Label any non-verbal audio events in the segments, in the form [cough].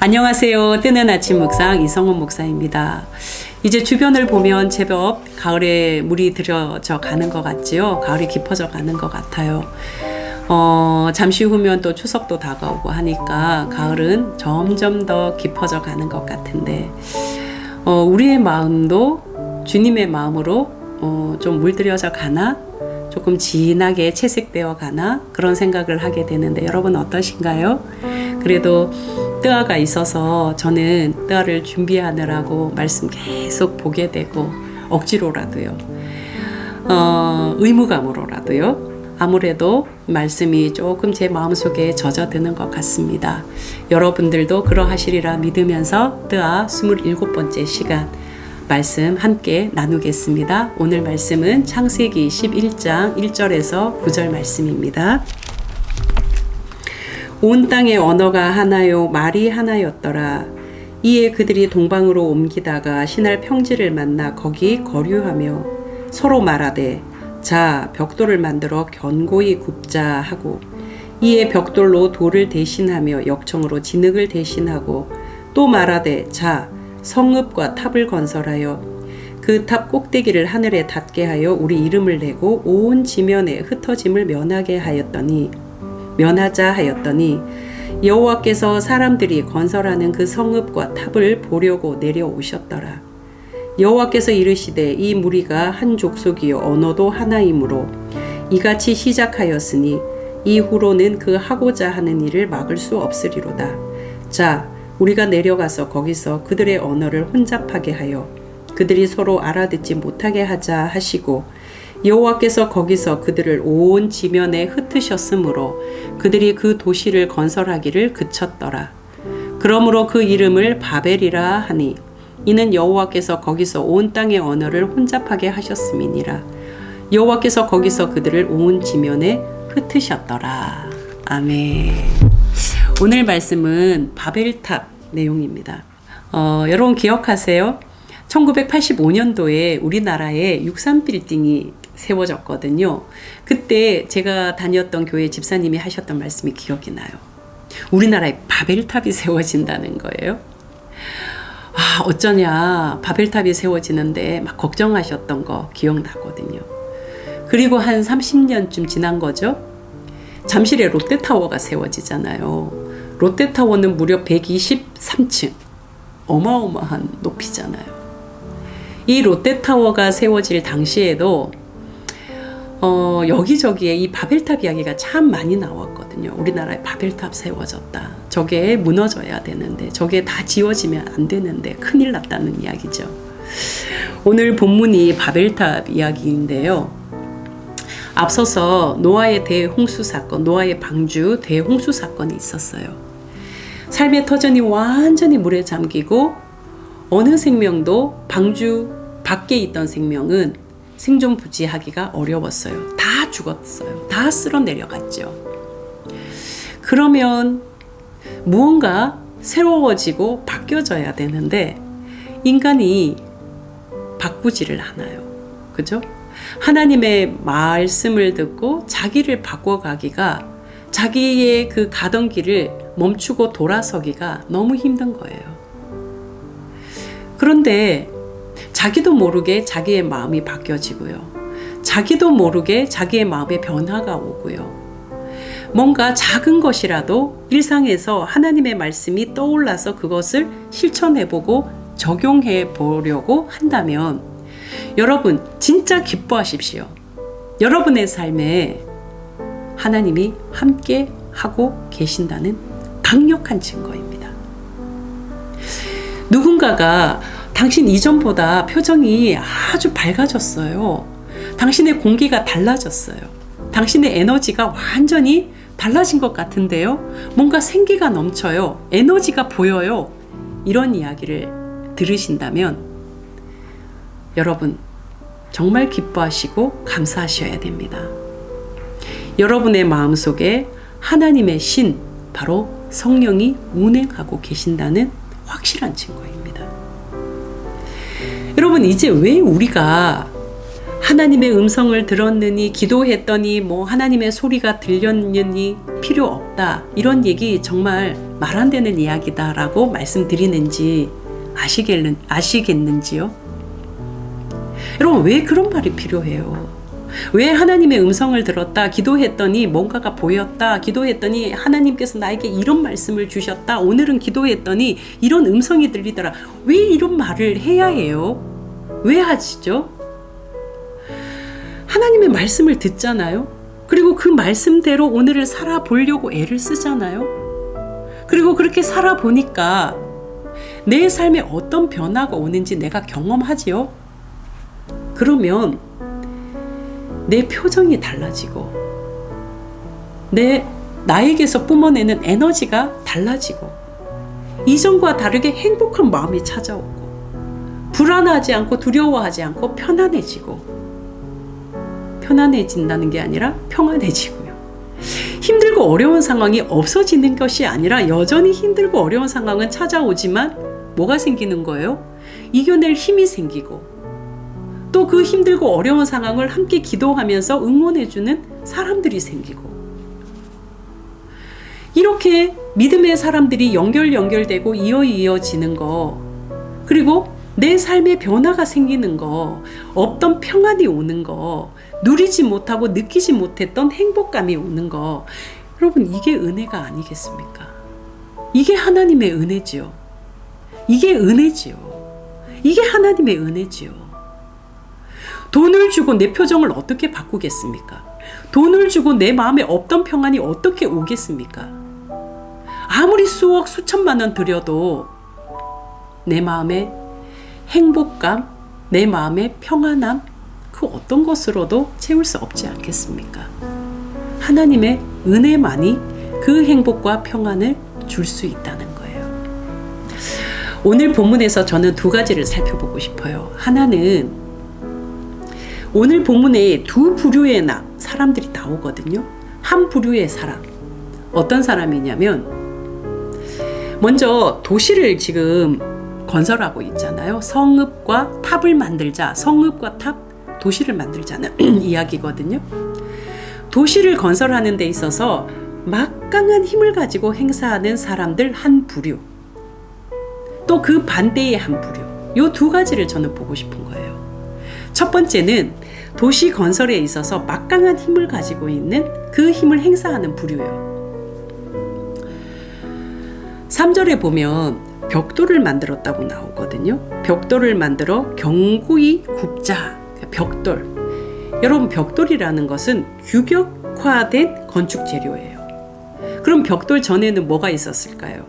안녕하세요. 뜨는 아침 묵상 이성훈 목사입니다. 이제 주변을 보면 제법 가을에 물이 들여져 가는 것 같지요. 가을이 깊어져 가는 것 같아요. 어, 잠시 후면 또 추석도 다가오고 하니까 가을은 점점 더 깊어져 가는 것 같은데, 어, 우리의 마음도 주님의 마음으로 어, 좀 물들여져 가나? 조금 진하게 채색되어 가나? 그런 생각을 하게 되는데, 여러분 어떠신가요? 그래도 뜨아가 있어서 저는 뜨아를 준비하느라고 말씀 계속 보게 되고 억지로라도요. 어, 의무감으로라도요. 아무래도 말씀이 조금 제 마음속에 젖어드는 것 같습니다. 여러분들도 그러하시리라 믿으면서 뜨아 27번째 시간 말씀 함께 나누겠습니다. 오늘 말씀은 창세기 11장 1절에서 9절 말씀입니다. 온 땅의 언어가 하나요 말이 하나였더라. 이에 그들이 동방으로 옮기다가 신할 평지를 만나 거기 거류하며 서로 말하되 자 벽돌을 만들어 견고히 굽자 하고 이에 벽돌로 돌을 대신하며 역청으로 진흙을 대신하고 또 말하되 자 성읍과 탑을 건설하여 그 탑 꼭대기를 하늘에 닿게 하여 우리 이름을 내고 온 지면에 흩어짐을 면하게 하였더니 면하자 하였더니 여호와께서 사람들이 건설하는 그 성읍과 탑을 보려고 내려오셨더라. 여호와께서 이르시되 이 무리가 한 족속이요 언어도 하나이므로 이같이 시작하였으니 이후로는 그 하고자 하는 일을 막을 수 없으리로다. 자, 우리가 내려가서 거기서 그들의 언어를 혼잡하게 하여 그들이 서로 알아듣지 못하게 하자 하시고 여호와께서 거기서 그들을 온 지면에 흩으셨으므로 그들이 그 도시를 건설하기를 그쳤더라. 그러므로 그 이름을 바벨이라 하니 이는 여호와께서 거기서 온 땅의 언어를 혼잡하게 하셨음이니라. 여호와께서 거기서 그들을 온 지면에 흩으셨더라. 아멘. 오늘 말씀은 바벨탑 내용입니다. 어, 여러분 기억하세요? 1985년도에 우리나라에 63빌딩이 세워졌거든요. 그때 제가 다녔던 교회 집사님이 하셨던 말씀이 기억이 나요. 우리나라에 바벨탑이 세워진다는 거예요. 아, 어쩌냐. 바벨탑이 세워지는데 막 걱정하셨던 거 기억나거든요. 그리고 한 30년쯤 지난 거죠. 잠실에 롯데타워가 세워지잖아요. 롯데타워는 무려 123층. 어마어마한 높이잖아요. 이 롯데타워가 세워질 당시에도 어, 여기저기에 이 바벨탑 이야기가 참 많이 나왔거든요. 우리나라에 바벨탑 세워졌다. 저게 무너져야 되는데, 저게 다 지워지면 안 되는데, 큰일 났다는 이야기죠. 오늘 본문이 바벨탑 이야기인데요. 앞서서 노아의 대홍수 사건, 노아의 방주 대홍수 사건이 있었어요. 삶의 터전이 완전히 물에 잠기고, 어느 생명도 방주 밖에 있던 생명은 생존 부지하기가 어려웠어요. 다 죽었어요. 다 쓸어 내려갔죠. 그러면 무언가 새로워지고 바뀌어져야 되는데 인간이 바꾸지를 않아요. 그죠? 하나님의 말씀을 듣고 자기를 바꿔가기가 자기의 그 가던 길을 멈추고 돌아서기가 너무 힘든 거예요. 그런데 자기도 모르게 자기의 마음이 바뀌어지고요. 자기도 모르게 자기의 마음에 변화가 오고요. 뭔가 작은 것이라도 일상에서 하나님의 말씀이 떠올라서 그것을 실천해보고 적용해 보려고 한다면 여러분 진짜 기뻐하십시오. 여러분의 삶에 하나님이 함께 하고 계신다는 강력한 증거입니다. 누군가가 당신 이전보다 표정이 아주 밝아졌어요. 당신의 공기가 달라졌어요. 당신의 에너지가 완전히 달라진 것 같은데요. 뭔가 생기가 넘쳐요. 에너지가 보여요. 이런 이야기를 들으신다면 여러분 정말 기뻐하시고 감사하셔야 됩니다. 여러분의 마음 속에 하나님의 신, 바로 성령이 운행하고 계신다는 확실한 증거입니다. 여러분, 이제 왜 우리가 하나님의 음성을 들었느니 기도했더니 뭐 하나님의 소리가 들렸느니 필요 없다. 이런 얘기 정말 말 안 되는 이야기다라고 말씀드리는지 아시겠는, 아시겠는지요? 여러분, 왜 그런 말이 필요해요? 왜 하나님의 음성을 들었다, 기도했더니 뭔가가 보였다, 기도했더니 하나님께서 나에게 이런 말씀을 주셨다, 오늘은 기도했더니 이런 음성이 들리더라. 왜 이런 말을 해야 해요? 왜 하시죠? 하나님의 말씀을 듣잖아요. 그리고 그 말씀대로 오늘을 살아보려고 애를 쓰잖아요. 그리고 그렇게 살아보니까 내 삶에 어떤 변화가 오는지 내가 경험하지요. 그러면 내 표정이 달라지고 내 나에게서 뿜어내는 에너지가 달라지고 이전과 다르게 행복한 마음이 찾아오고 불안하지 않고 두려워하지 않고 편안해지고 편안해진다는 게 아니라 평안해지고요. 힘들고 어려운 상황이 없어지는 것이 아니라 여전히 힘들고 어려운 상황은 찾아오지만 뭐가 생기는 거예요? 이겨낼 힘이 생기고 또 그 힘들고 어려운 상황을 함께 기도하면서 응원해주는 사람들이 생기고 이렇게 믿음의 사람들이 연결 연결되고 이어 이어지는 거 그리고 내 삶에 변화가 생기는 거 없던 평안이 오는 거 누리지 못하고 느끼지 못했던 행복감이 오는 거 여러분 이게 은혜가 아니겠습니까? 이게 하나님의 은혜지요. 이게 은혜지요. 이게 하나님의 은혜지요. 돈을 주고 내 표정을 어떻게 바꾸겠습니까? 돈을 주고 내 마음에 없던 평안이 어떻게 오겠습니까? 아무리 수억 수천만 원 들여도 내 마음에 행복감, 내 마음의 평안함, 그 어떤 것으로도 채울 수 없지 않겠습니까? 하나님의 은혜만이 그 행복과 평안을 줄 수 있다는 거예요. 오늘 본문에서 저는 두 가지를 살펴보고 싶어요. 하나는 오늘 본문에 두 부류의 나, 사람들이 나오거든요. 한 부류의 사람. 어떤 사람이냐면, 먼저 도시를 지금 건설하고 있잖아요. 성읍과 탑을 만들자. 성읍과 탑, 도시를 만들자는 [clears throat] 이야기거든요. 도시를 건설하는 데 있어서 막강한 힘을 가지고 행사하는 사람들 한 부류. 또 그 반대의 한 부류. 요 두 가지를 저는 보고 싶은 거예요. 첫 번째는 도시 건설에 있어서 막강한 힘을 가지고 있는 그 힘을 행사하는 부류예요. 3절에 보면 벽돌을 만들었다고 나오거든요. 벽돌을 만들어 견고히 굽자. 벽돌. 여러분, 벽돌이라는 것은 규격화된 건축 재료예요. 그럼 벽돌 전에는 뭐가 있었을까요?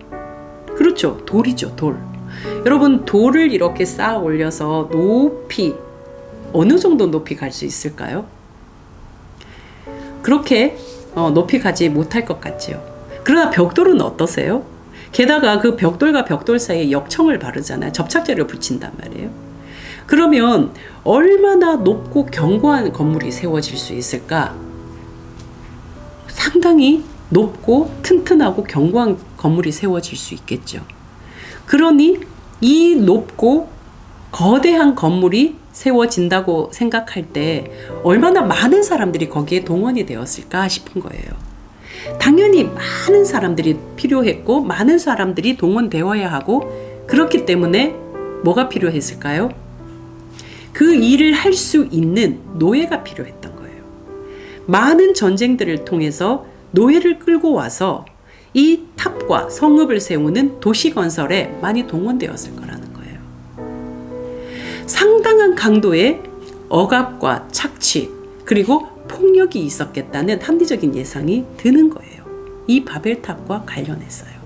그렇죠. 돌이죠, 돌. 여러분, 돌을 이렇게 쌓아 올려서 높이, 어느 정도 높이 갈 수 있을까요? 그렇게 어, 높이 가지 못할 것 같지요. 그러나 벽돌은 어떠세요? 게다가 그 벽돌과 벽돌 사이에 역청을 바르잖아요. 접착제를 붙인단 말이에요. 그러면 얼마나 높고 견고한 건물이 세워질 수 있을까? 상당히 높고 튼튼하고 견고한 건물이 세워질 수 있겠죠. 그러니 이 높고 거대한 건물이 세워진다고 생각할 때 얼마나 많은 사람들이 거기에 동원이 되었을까 싶은 거예요. 당연히 많은 사람들이 필요했고 많은 사람들이 동원되어야 하고 그렇기 때문에 뭐가 필요했을까요? 그 일을 할 수 있는 노예가 필요했던 거예요. 많은 전쟁들을 통해서 노예를 끌고 와서 이 탑과 성읍을 세우는 도시 건설에 많이 동원되었을 거라는 거예요. 상당한 강도의 억압과 착취, 그리고 폭력이 있었겠다는 합리적인 예상이 드는 거예요. 이 바벨탑과 관련해서요.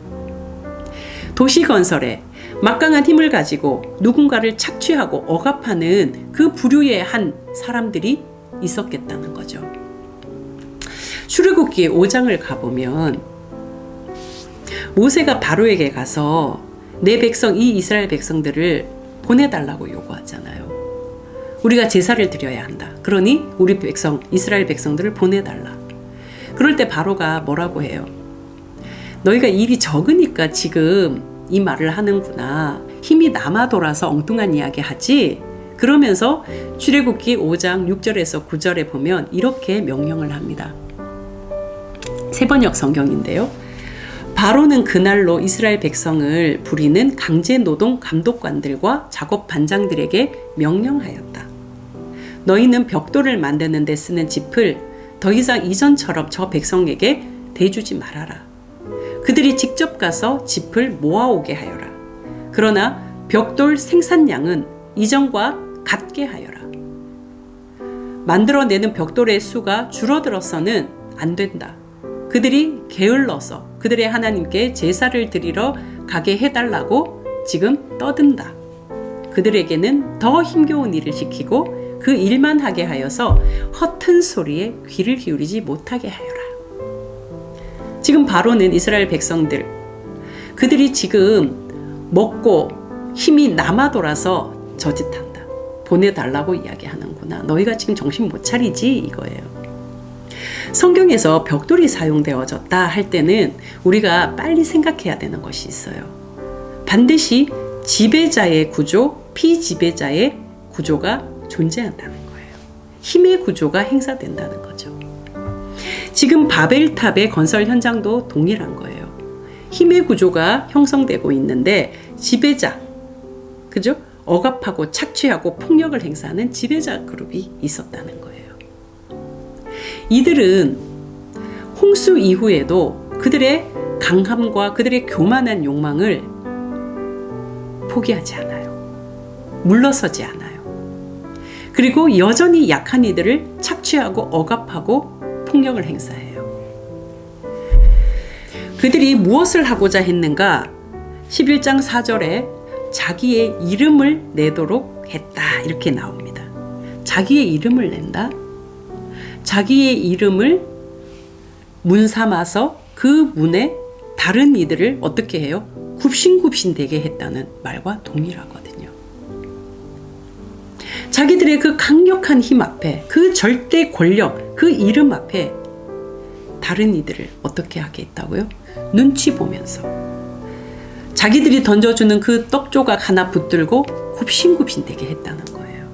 도시 건설에 막강한 힘을 가지고 누군가를 착취하고 억압하는 그 부류의 한 사람들이 있었겠다는 거죠. 출애굽기 5장을 가보면 모세가 바로에게 가서 내 백성 이 이스라엘 백성들을 보내달라고 요구하잖아요. 우리가 제사를 드려야 한다. 그러니 우리 백성 이스라엘 백성들을 보내달라. 그럴 때 바로가 뭐라고 해요? 너희가 일이 적으니까 지금 이 말을 하는구나. 힘이 남아 돌아서 엉뚱한 이야기 하지. 그러면서 출애굽기 5장 6절에서 9절에 보면 이렇게 명령을 합니다. 세번역 성경인데요. 바로는 그날로 이스라엘 백성을 부리는 강제 노동 감독관들과 작업 반장들에게 명령하였다. 너희는 벽돌을 만드는 데 쓰는 짚을 더 이상 이전처럼 저 백성에게 대주지 말아라. 그들이 직접 가서 짚을 모아오게 하여라. 그러나 벽돌 생산량은 이전과 같게 하여라. 만들어내는 벽돌의 수가 줄어들어서는 안 된다. 그들이 게을러서 그들의 하나님께 제사를 드리러 가게 해달라고 지금 떠든다. 그들에게는 더 힘겨운 일을 시키고 그 일만 하게 하여서 허튼 소리에 귀를 기울이지 못하게 하여라. 지금 바로는 이스라엘 백성들, 그들이 지금 먹고 힘이 남아 돌아서 저짓한다. 보내달라고 이야기하는구나. 너희가 지금 정신 못 차리지? 이거예요. 성경에서 벽돌이 사용되어졌다 할 때는 우리가 빨리 생각해야 되는 것이 있어요. 반드시 지배자의 구조, 피지배자의 구조가 존재한다는 거예요. 힘의 구조가 행사된다는 거죠. 지금 바벨탑의 건설 현장도 동일한 거예요. 힘의 구조가 형성되고 있는데 지배자, 그죠? 억압하고 착취하고 폭력을 행사하는 지배자 그룹이 있었다는 거예요. 이들은 홍수 이후에도 그들의 강함과 그들의 교만한 욕망을 포기하지 않아요. 물러서지 않아요. 그리고 여전히 약한 이들을 착취하고 억압하고 폭력을 행사해요. 그들이 무엇을 하고자 했는가? 11장 4절에 자기의 이름을 내도록 했다. 이렇게 나옵니다. 자기의 이름을 낸다? 자기의 이름을 문 삼아서 그 문에 다른 이들을 어떻게 해요? 굽신굽신 되게 했다는 말과 동일하거든요. 자기들의 그 강력한 힘 앞에, 그 절대 권력, 그 이름 앞에 다른 이들을 어떻게 하게 했다고요? 눈치 보면서. 자기들이 던져주는 그 떡 조각 하나 붙들고 굽신굽신 되게 했다는 거예요.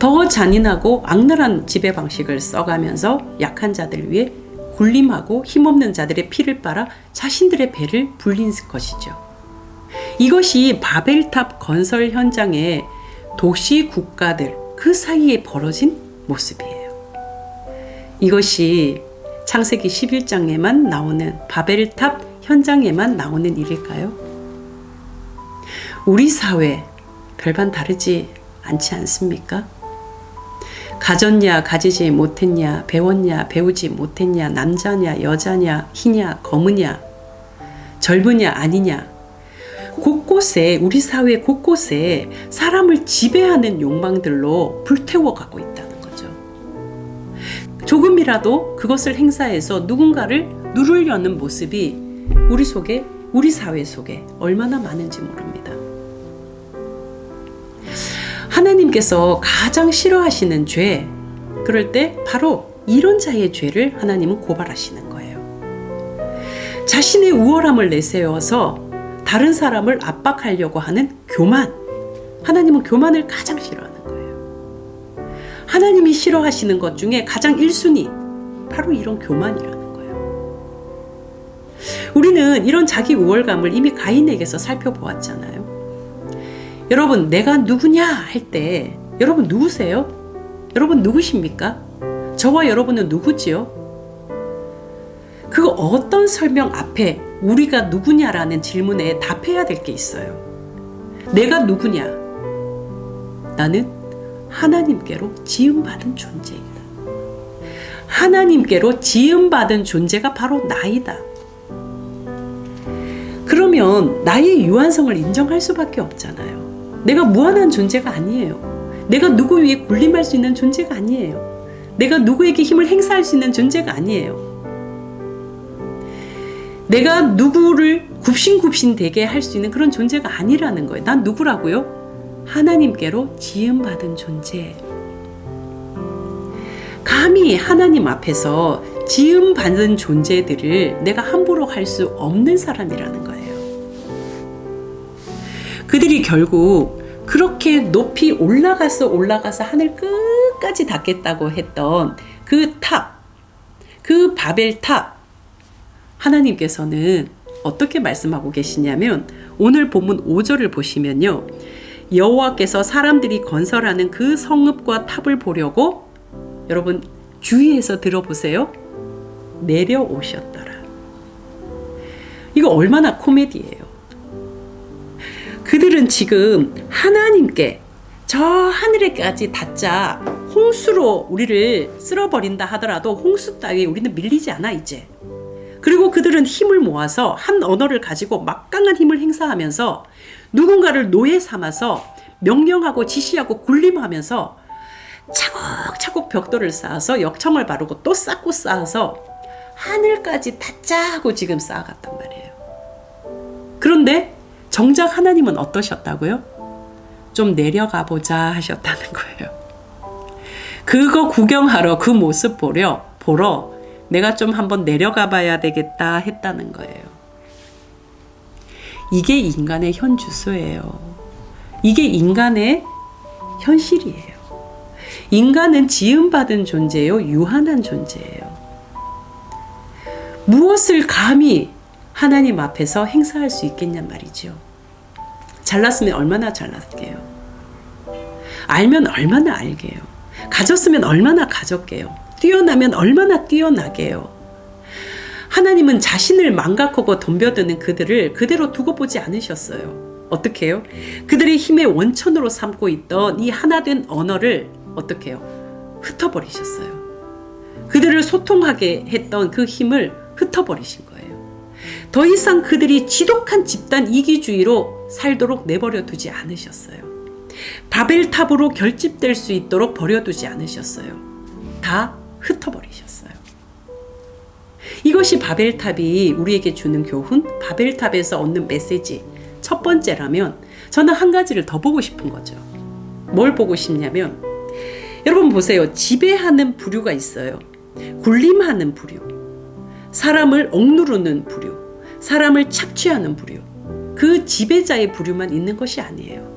더 잔인하고 악랄한 지배 방식을 써가면서 약한 자들 위해 굴림하고 힘없는 자들의 피를 빨아 자신들의 배를 불린 것이죠. 이것이 바벨탑 건설 현장의 도시 국가들 그 사이에 벌어진 모습이에요. 이것이 창세기 11장에만 나오는 바벨탑 현장에만 나오는 일일까요? 우리 사회 별반 다르지 않지 않습니까? 가졌냐, 가지지 못했냐, 배웠냐, 배우지 못했냐, 남자냐, 여자냐, 희냐, 검으냐, 젊으냐, 아니냐. 곳곳에, 우리 사회 곳곳에 사람을 지배하는 욕망들로 불태워 가고 있다는 거죠. 조금이라도 그것을 행사해서 누군가를 누르려는 모습이 우리 속에, 우리 사회 속에 얼마나 많은지 모릅니다. 하나님께서 가장 싫어하시는 죄, 그럴 때 바로 이런 자의 죄를 하나님은 고발하시는 거예요. 자신의 우월함을 내세워서 다른 사람을 압박하려고 하는 교만. 하나님은 교만을 가장 싫어하는 거예요. 하나님이 싫어하시는 것 중에 가장 1순위, 바로 이런 교만이라는 거예요. 우리는 이런 자기 우월감을 이미 가인에게서 살펴보았잖아요. 여러분, 내가 누구냐 할 때, 여러분 누구세요? 여러분 누구십니까? 저와 여러분은 누구지요? 그 어떤 설명 앞에 우리가 누구냐라는 질문에 답해야 될 게 있어요. 내가 누구냐? 나는 하나님께로 지음받은 존재이다. 하나님께로 지음받은 존재가 바로 나이다. 그러면 나의 유한성을 인정할 수밖에 없잖아요. 내가 무한한 존재가 아니에요. 내가 누구 위에 군림할 수 있는 존재가 아니에요. 내가 누구에게 힘을 행사할 수 있는 존재가 아니에요. 내가 누구를 굽신굽신 되게 할 수 있는 그런 존재가 아니라는 거예요. 난 누구라고요? 하나님께로 지음받은 존재. 감히 하나님 앞에서 지음받은 존재들을 내가 함부로 할 수 없는 사람이라는 거예요. 그들이 결국 그렇게 높이 올라가서 올라가서 하늘 끝까지 닿겠다고 했던 그 탑, 그 바벨 탑, 하나님께서는 어떻게 말씀하고 계시냐면 오늘 본문 5절을 보시면요. 여호와께서 사람들이 건설하는 그 성읍과 탑을 보려고 여러분 주위에서 들어보세요. 내려오셨더라. 이거 얼마나 코미디예요. 그들은 지금 하나님께 저 하늘에까지 닿자 홍수로 우리를 쓸어버린다 하더라도 홍수 따위에 우리는 밀리지 않아 이제. 그리고 그들은 힘을 모아서 한 언어를 가지고 막강한 힘을 행사하면서 누군가를 노예 삼아서 명령하고 지시하고 군림하면서 차곡차곡 벽돌을 쌓아서 역청을 바르고 또 쌓고 쌓아서 하늘까지 하고 지금 쌓아갔단 말이에요. 그런데 정작 하나님은 어떠셨다고요? 좀 내려가 보자 하셨다는 거예요. 그거 구경하러 그 모습 보려 보러 내가 좀 한번 내려가 봐야 되겠다 했다는 거예요. 이게 인간의 현 주소예요. 이게 인간의 현실이에요. 인간은 지음받은 존재요, 유한한 존재예요. 무엇을 감히 하나님 앞에서 행사할 수 있겠냐 말이죠. 잘났으면 얼마나 잘났게요. 알면 얼마나 알게요. 가졌으면 얼마나 가졌게요. 뛰어나면 얼마나 뛰어나게요. 하나님은 자신을 망각하고 덤벼드는 그들을 그대로 두고 보지 않으셨어요. 어떻게 해요? 그들의 힘의 원천으로 삼고 있던 이 하나된 언어를 어떻게 해요? 흩어버리셨어요. 그들을 소통하게 했던 그 힘을 흩어버리신 거예요. 더 이상 그들이 지독한 집단 이기주의로 살도록 내버려 두지 않으셨어요. 바벨탑으로 결집될 수 있도록 버려두지 않으셨어요. 다 흩어버리셨어요. 이것이 바벨탑이 우리에게 주는 교훈, 바벨탑에서 얻는 메시지 첫 번째라면 저는 한 가지를 더 보고 싶은 거죠. 뭘 보고 싶냐면 여러분 보세요. 지배하는 부류가 있어요. 군림하는 부류. 사람을 억누르는 부류. 사람을 착취하는 부류. 그 지배자의 부류만 있는 것이 아니에요.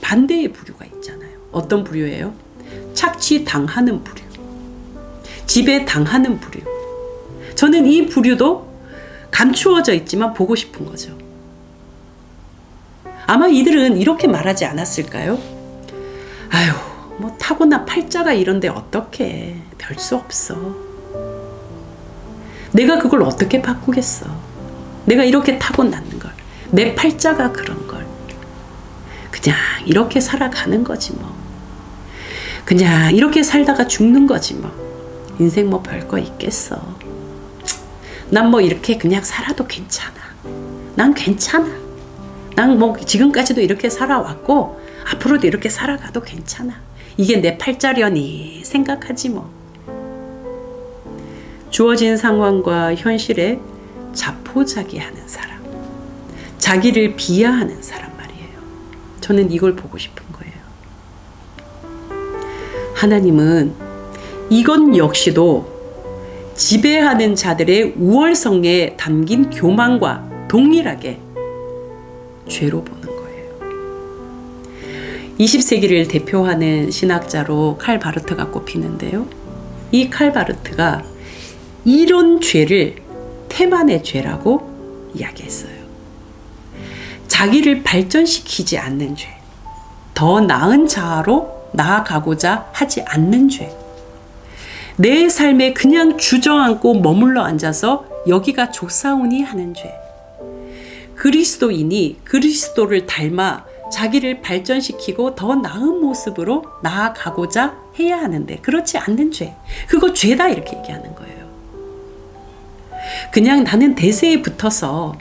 반대의 부류가 있잖아요. 어떤 부류예요? 착취당하는 부류. 지배당하는 부류. 저는 이 부류도 감추어져 있지만 보고 싶은 거죠. 아마 이들은 이렇게 말하지 않았을까요? 아유, 뭐 타고난 팔자가 이런데 어떻게 별 수 없어. 내가 그걸 어떻게 바꾸겠어. 내가 이렇게 타고났는 걸. 내 팔자가 그런 걸. 그냥 이렇게 살아가는 거지 뭐. 그냥 이렇게 살다가 죽는 거지 뭐. 인생 뭐 별거 있겠어. 난 뭐 이렇게 그냥 살아도 괜찮아. 난 괜찮아. 난 뭐 지금까지도 이렇게 살아왔고 앞으로도 이렇게 살아가도 괜찮아. 이게 내 팔자려니 생각하지 뭐. 주어진 상황과 현실에 자포자기하는 사람. 자기를 비하하는 사람 말이에요. 저는 이걸 보고 싶은 거예요. 하나님은 이것 역시도 지배하는 자들의 우월성에 담긴 교만과 동일하게 죄로 보는 거예요. 20세기를 대표하는 신학자로 칼 바르트가 꼽히는데요. 이 칼 바르트가 이런 죄를 태만의 죄라고 이야기했어요. 자기를 발전시키지 않는 죄, 더 나은 자아로 나아가고자 하지 않는 죄, 내 삶에 그냥 주저앉고 머물러 앉아서 여기가 좋사오니 하는 죄, 그리스도인이 그리스도를 닮아 자기를 발전시키고 더 나은 모습으로 나아가고자 해야 하는데 그렇지 않는 죄, 그거 죄다 이렇게 얘기하는 거예요. 그냥 나는 대세에 붙어서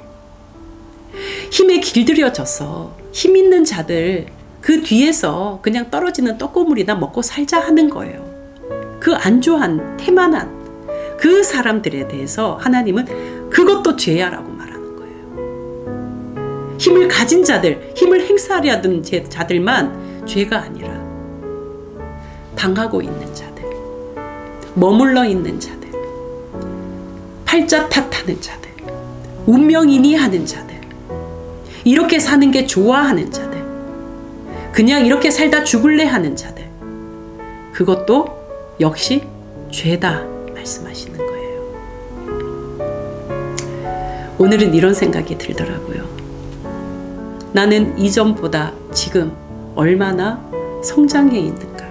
힘에 길들여져서 힘 있는 자들 그 뒤에서 그냥 떨어지는 떡고물이나 먹고 살자 하는 거예요. 그 안주한 태만한 그 사람들에 대해서 하나님은 그것도 죄야라고 말하는 거예요. 힘을 가진 자들, 힘을 행사하려던 자들만 죄가 아니라 당하고 있는 자들, 머물러 있는 자들, 팔자 탓하는 자들, 운명이니 하는 자들, 이렇게 사는 게 좋아하는 자들, 그냥 이렇게 살다 죽을래 하는 자들. 그것도 역시 죄다 말씀하시는 거예요. 오늘은 이런 생각이 들더라고요. 나는 이전보다 지금 얼마나 성장해 있는가?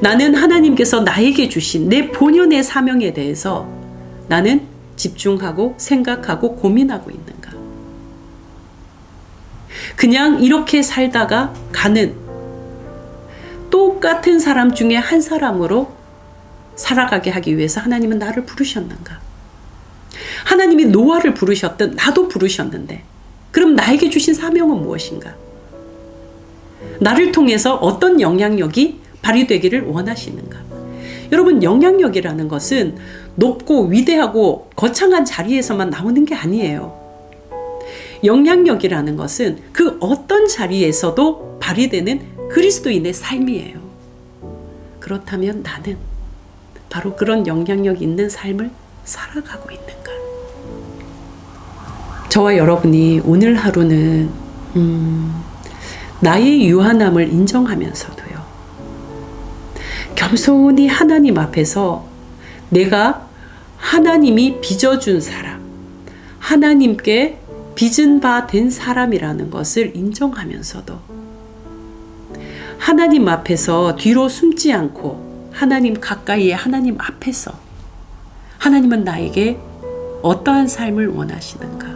나는 하나님께서 나에게 주신 내 본연의 사명에 대해서 나는 집중하고 생각하고 고민하고 있는가? 그냥 이렇게 살다가 가는 똑같은 사람 중에 한 사람으로 살아가게 하기 위해서 하나님은 나를 부르셨는가? 하나님이 노아를 부르셨든 나도 부르셨는데 그럼 나에게 주신 사명은 무엇인가? 나를 통해서 어떤 영향력이 발휘되기를 원하시는가? 여러분 영향력이라는 것은 높고 위대하고 거창한 자리에서만 나오는 게 아니에요. 영향력이라는 것은 그 어떤 자리에서도 발휘되는 그리스도인의 삶이에요. 그렇다면 나는 바로 그런 영향력 있는 삶을 살아가고 있는가? 저와 여러분이 오늘 하루는 음, 나의 유한함을 인정하면서도요. 겸손히 하나님 앞에서 내가 하나님이 빚어준 사람, 하나님께 빚은 바 된 사람이라는 것을 인정하면서도 하나님 앞에서 뒤로 숨지 않고 하나님 가까이에 하나님 앞에서 하나님은 나에게 어떠한 삶을 원하시는가?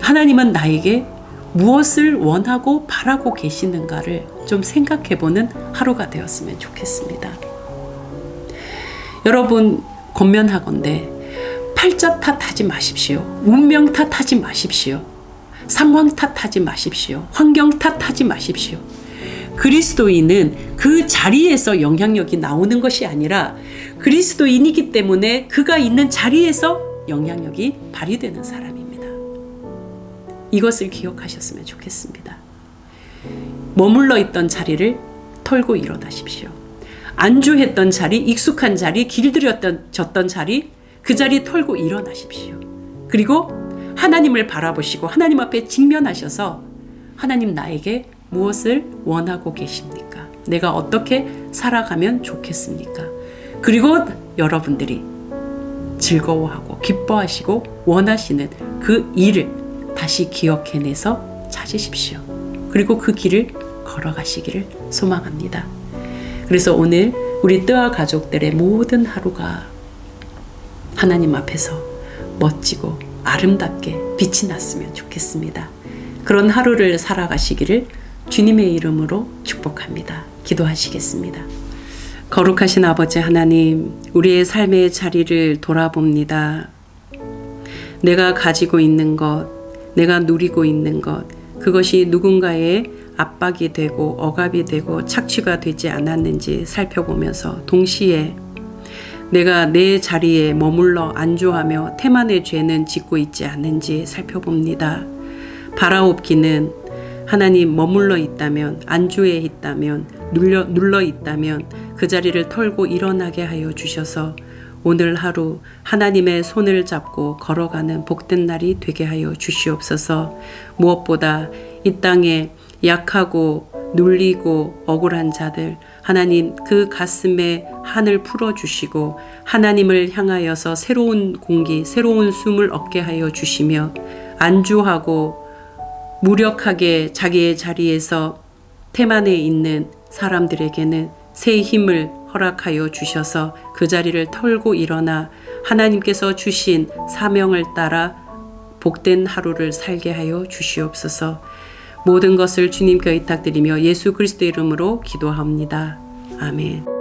하나님은 나에게 무엇을 원하고 바라고 계시는가를 좀 생각해 보는 하루가 되었으면 좋겠습니다. 여러분, 권면하건대 팔자 탓하지 마십시오. 운명 탓하지 마십시오. 상황 탓하지 마십시오. 환경 탓하지 마십시오. 그리스도인은 그 자리에서 영향력이 나오는 것이 아니라 그리스도인이기 때문에 그가 있는 자리에서 영향력이 발휘되는 사람입니다. 이것을 기억하셨으면 좋겠습니다. 머물러 있던 자리를 털고 일어나십시오. 안주했던 자리, 익숙한 자리, 길들였던 졌던 자리, 그 자리 털고 일어나십시오. 그리고 하나님을 바라보시고 하나님 앞에 직면하셔서 하나님 나에게 무엇을 원하고 계십니까? 내가 어떻게 살아가면 좋겠습니까? 그리고 여러분들이 즐거워하고 기뻐하시고 원하시는 그 일을 다시 기억해내서 찾으십시오. 그리고 그 길을 걸어가시기를 소망합니다. 그래서 오늘 우리 뜨아 가족들의 모든 하루가 하나님 앞에서 멋지고 아름답게 빛이 났으면 좋겠습니다. 그런 하루를 살아가시기를 주님의 이름으로 축복합니다. 기도하시겠습니다. 거룩하신 아버지 하나님, 우리의 삶의 자리를 돌아봅니다. 내가 가지고 있는 것, 내가 누리고 있는 것, 그것이 누군가의 압박이 되고 억압이 되고 착취가 되지 않았는지 살펴보면서 동시에 내가 내 자리에 머물러 안주하며 태만의 죄는 짓고 있지 않는지 살펴봅니다. 바라옵기는 하나님 머물러 있다면 안주해 있다면 눌려 눌러 있다면 그 자리를 털고 일어나게 하여 주셔서 오늘 하루 하나님의 손을 잡고 걸어가는 복된 날이 되게 하여 주시옵소서. 무엇보다 이 땅에 약하고 눌리고 억울한 자들 하나님 그 가슴에 한을 풀어 주시고 하나님을 향하여서 새로운 공기, 새로운 숨을 얻게 하여 주시며 안주하고 무력하게 자기의 자리에서 태만해 있는 사람들에게는 새 힘을 허락하여 주셔서 그 자리를 털고 일어나 하나님께서 주신 사명을 따라 복된 하루를 살게 하여 주시옵소서. 모든 것을 주님께 의탁드리며 예수 그리스도 이름으로 기도합니다. 아멘.